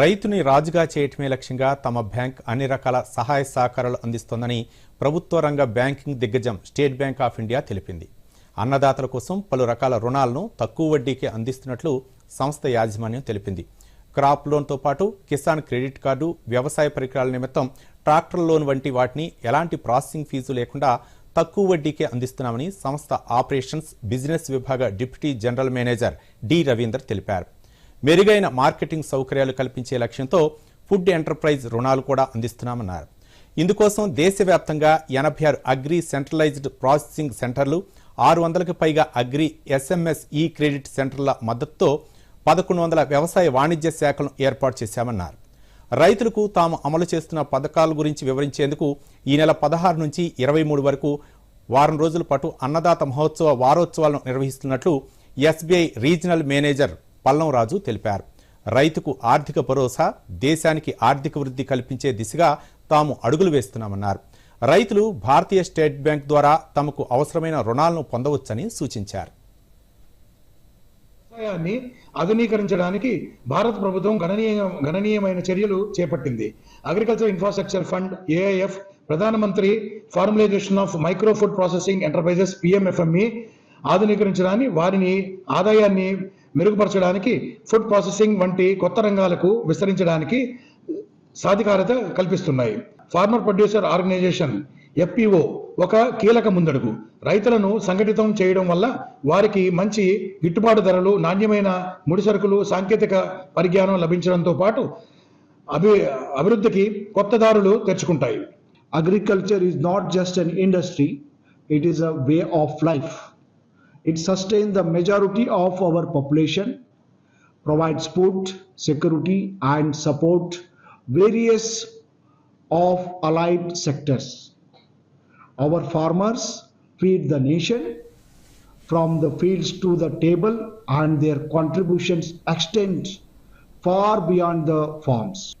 రైతుని రాజుగా చేయటమే లక్ష్యంగా తమ బ్యాంక్ అన్ని రకాల సహాయ సహకారాలు అందిస్తోందని ప్రభుత్వ రంగ బ్యాంకింగ్ దిగ్గజం స్టేట్ బ్యాంక్ ఆఫ్ ఇండియా తెలిపింది. అన్నదాతల కోసం పలు రకాల రుణాలను తక్కువ వడ్డీకే అందిస్తున్నట్లు సంస్థ యాజమాన్యం తెలిపింది. క్రాప్ లోన్తో పాటు కిసాన్ క్రెడిట్ కార్డు వ్యవసాయ పరికరాల నిమిత్తం ట్రాక్టర్ లోన్ వంటి వాటిని ఎలాంటి ప్రాసెసింగ్ ఫీజు లేకుండా తక్కువ వడ్డీకే అందిస్తున్నామని సంస్థ ఆపరేషన్స్ బిజినెస్ విభాగ deputy general manager D Ravinder తెలిపారు. మెరుగైన మార్కెటింగ్ సౌకర్యాలు కల్పించే లక్ష్యంతో ఫుడ్ ఎంటర్ప్రైజ్ రుణాలు కూడా అందిస్తున్నామన్నారు. ఇందుకోసం దేశవ్యాప్తంగా ఎనభై ఆరు అగ్రి సెంట్రలైజ్డ్ ప్రాసెసింగ్ సెంటర్లు ఆరు వందలకు పైగా అగ్రి ఎస్ఎంఎస్ ఈ క్రెడిట్ సెంటర్ల మద్దతుతో పదకొండు వందల వ్యవసాయ వాణిజ్య శాఖలను ఏర్పాటు చేశామన్నారు. రైతులకు తాము అమలు చేస్తున్న పథకాల గురించి వివరించేందుకు ఈ నెల పదహారు నుంచి ఇరవై మూడు వరకు వారం రోజుల పాటు అన్నదాత మహోత్సవ వారోత్సవాలను నిర్వహిస్తున్నట్లు SBI regional manager Pallam Raju తెలిపారు. రైతుకు ఆర్థిక భరోసా దేశానికి ఆర్థిక వృద్ధి కల్పించే దిశగా తాము అడుగులు వేస్తున్నామన్నారు. రైతులు భారతీయ స్టేట్ బ్యాంక్ ద్వారా తమకు అవసరమైన రుణాలను పొందవచ్చని సూచించారు. వ్యవసాయాన్ని ఆధునీకరించడానికి భారత ప్రభుత్వం గణనీయ గణనీయమైన చర్యలు చేపట్టింది. అగ్రికల్చర్ ఇన్ఫ్రాస్ట్రక్చర్ ఫండ్ ఏఐఎఫ్ ప్రధానమంత్రి formalisation of micro food processing enterprises PMFME ఆధునీకరించడానికి వారిని ఆదాయాన్ని మెరుగుపరచడానికి ఫుడ్ ప్రాసెసింగ్ వంటి కొత్త రంగాలకు విస్తరించడానికి సాధికారత కల్పిస్తున్నాయి. ఫార్మర్ ప్రొడ్యూసర్ ఆర్గనైజేషన్ ఎఫ్పిఓ ఒక కీలక ముందడుగు. రైతులను సంఘటితం చేయడం వల్ల వారికి మంచి గిట్టుబాటు ధరలు నాణ్యమైన ముడిసరుకులు సాంకేతిక పరిజ్ఞానం లభించడంతో పాటు అభి అభివృద్ధికి కొత్త దారులు తెరుచుకుంటాయి. Agriculture is not just an industry it is a way of life It sustains the majority of our population, provides food, security, and support various of allied sectors. Our farmers feed the nation from the fields to the table, and their contributions extend far beyond the farms.